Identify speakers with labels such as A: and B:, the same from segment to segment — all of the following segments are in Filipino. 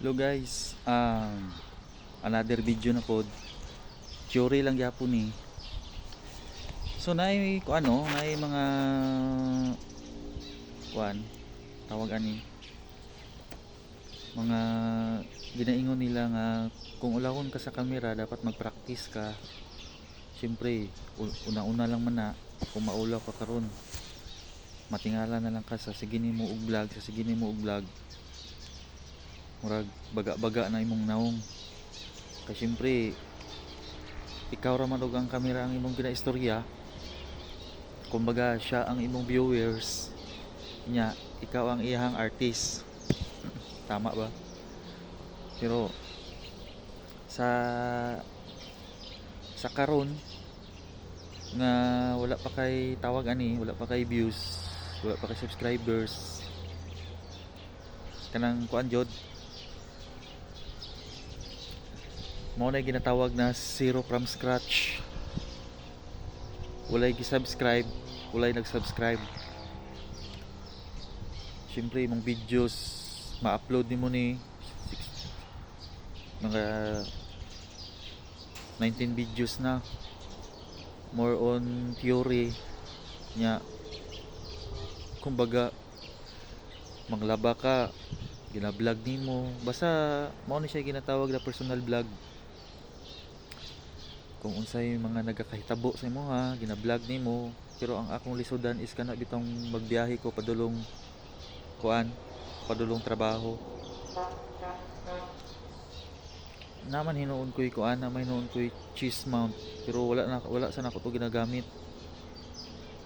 A: Hello guys, um, another video na pod. Theory lang gyapon ni. So naay ko ano, naay mga kuan tawag ani mga ginaingon nila nga kung ulahon ka sa camera dapat mag-practice ka. Siyempre, u- una-una lang man na kung maulaw ka karon. Matingala na lang ka sa sige nimo og vlog, sa sige nimo og vlog murag baga-baga na imong naong. Kay syempre ikaw ra man og ang kamera ang imong ginaistorya. Kumbaga siya ang imong viewers. Nya ikaw ang iyang artist. Tama ba? Pero sa sa karon nga wala pa kay tawag ani wala pa kay views wala pa kay subscribers. Kanang kuan jod mo na ginatawag na zero from scratch. Walay gi-subscribe walay nag-subscribe. Syempre imong videos ma-upload nimo ni mga 19 videos na. More on theory nya kumbaga manglaba ka gina-vlog nimo basta mao ni siya ginatawag na personal vlog kung unsay mga nagakahitabo sa imo ha gina-vlog nimo pero ang akong lisodan is kana bitong magbiyahe ko padulong kuan padulong trabaho. Naman hinuon ko'y kuan naman hinuon ko'y cheese mount pero wala na wala sa nako to ginagamit.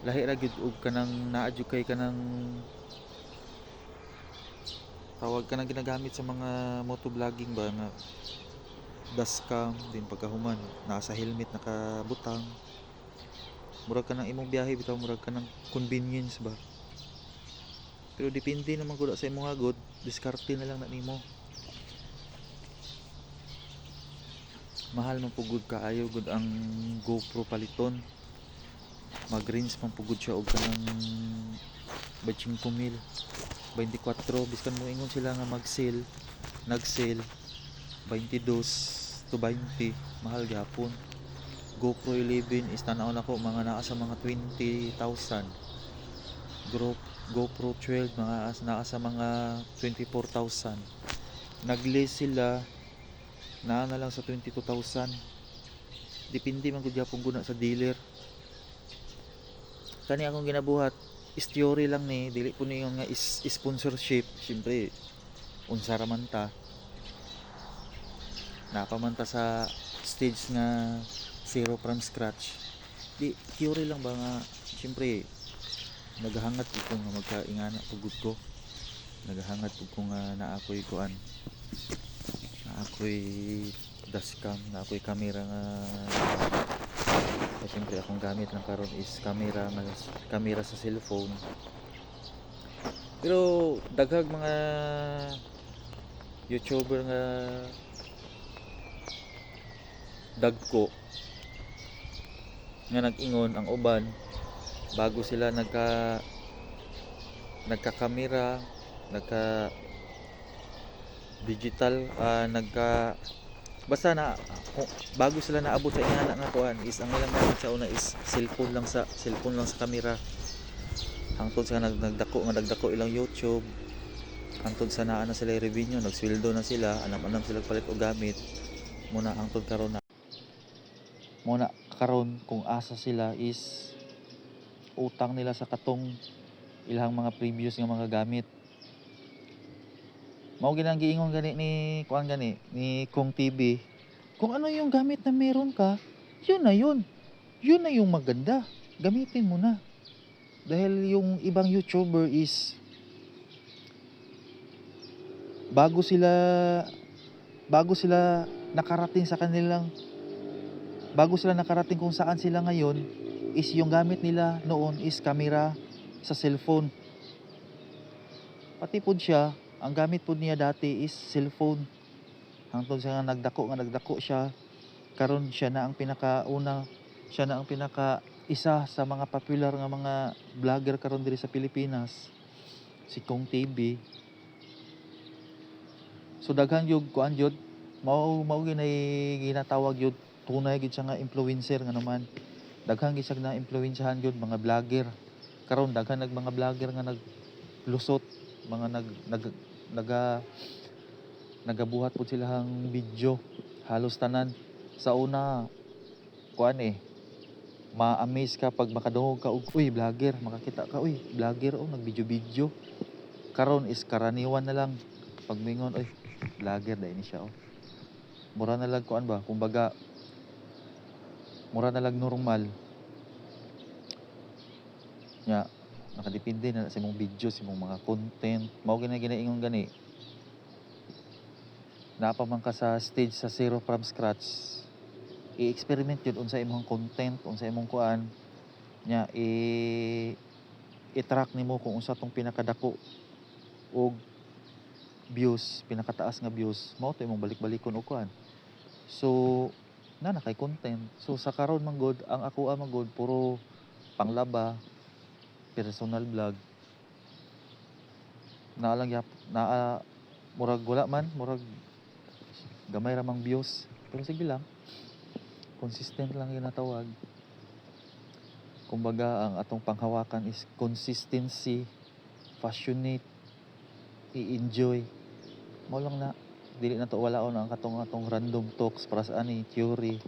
A: Lahi ra gyud og kanang naadyo kay kanang tawag ka na ginagamit sa mga motovlogging ba nga dashcam din pagkahuman. Nasa helmet nakabutang. Murag ka ng imong biyahe bitaw murag ka ng convenience ba? Pero depende naman gud sa imong agod diskarte na lang na nimo. Mahal man pugod kaayo gud ang GoPro paliton. Mag-range man pugod siya og kanang 25 mil 24 biskan mo ingon sila nga mag-sale nag-sale 22 to 20 mahal gyapon GoPro 11 is tanaw na mga naa sa mga 20,000 Gro GoPro 12 mga naa sa mga 24,000 nag-list sila naa na lang sa 22,000 depende man gud gyapon guna sa dealer. Kani akong ginabuhat is theory lang ni dili po ni nga is, sponsorship. Syempre unsa ra man ta napamanta sa stage nga zero from scratch. Di theory lang ba nga syempre naghangat ko kung nga magkaingana pagod ko. Naghangat ko kung nga na ako'y kuan na ako'y dashcam na ako'y camera nga. Kaya syempre akong gamit lang karon is camera nga camera sa cellphone. Pero daghag mga youtuber nga dagko nga nag-ingon ang uban bago sila nagka nagka-camera nagka digital ah, nagka basta na kung- bago sila naabot sa ingana nga kuan is ang ilang gamit sa una is cellphone lang sa cellphone lang sa camera hangtod sa nag, nagdako nga nagdako ilang YouTube hangtod sa naa na sila revenue nagsweldo na sila alam-alam sila palit og gamit muna hangtod karon na muna karon kung asa sila is utang nila sa katong ilang mga previous nga mga gamit. Mao ginang giingon gani ni kuan gani ni Kong TV kung ano yung gamit na meron ka yun na yun. Yun na yung maganda. Gamitin mo na. Dahil yung ibang YouTuber is bago sila bago sila nakarating sa kanilang bago sila nakarating kung saan sila ngayon is yung gamit nila noon is camera sa cellphone. Pati pod siya ang gamit pod niya dati is cellphone. Hangtod sa nga nagdako nga nagdako siya karon siya na ang pinakauna siya na ang pinaka isa sa mga popular nga mga vlogger karon diri sa Pilipinas si Kong TV So daghan yung kuan jud mao mao ginatawag yun tunay gid siya nga influencer nga naman. Daghan gid siya na influensyahan yun mga vlogger. Karon daghan nag mga vlogger nga naglusot, mga nag nag naga nagabuhat po silang video halos tanan sa una kuan eh ma-amaze ka pag makadungog ka og uy vlogger makakita ka uy vlogger oh nagvideo-video karon is karaniwan na lang pag mingon uy vlogger dai ni siya oh mura na lang kuan ba kumbaga mura na lang normal. Nya nakadepende na sa imong video sa imong mga content. Mao gina ginaingon gani. Napa man ka sa stage sa zero from scratch. I-experiment yun unsa imong content unsa imong kuan. Nya i i-track nimo kung unsa tong pinakadako og views pinakataas nga views. Mao to imong balik-balikon og kuan. So na na kay content. So sa karon man god ang ako man god puro panglaba personal vlog. Na lang yap na murag wala man murag gamay ra mang views. Pero sige lang consistent lang ginatawag kumbaga ang atong panghawakan is consistency passionate i-enjoy. Mo lang na dili na to wala ang katong atong random talks para sa ani theory.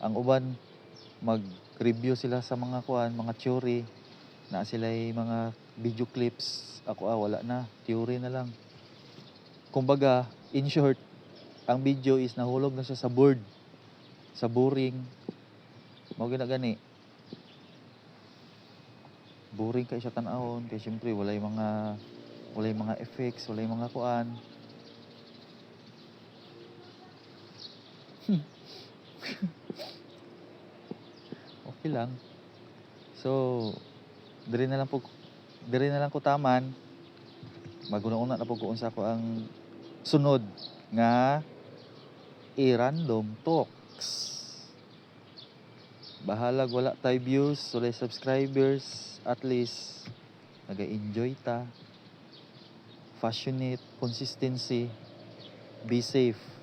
A: Ang uban mag review sila sa mga kuan mga theory. Na sila mga video clips. Ako ah wala na. Theory na lang. Kumbaga in short ang video is nahulog na siya sa board. Sa boring. Mao gina gani. Boring kay siya tan-awon kay syempre walay mga walay mga effects walay mga kuan okay lang. So diri na lang po diri na lang ko taman. Maguna-una na po kung unsa ko ang sunod nga i-random talks. Bahalag wala tay views wala subscribers. At least naga-enjoy ta. Passionate consistency. Be safe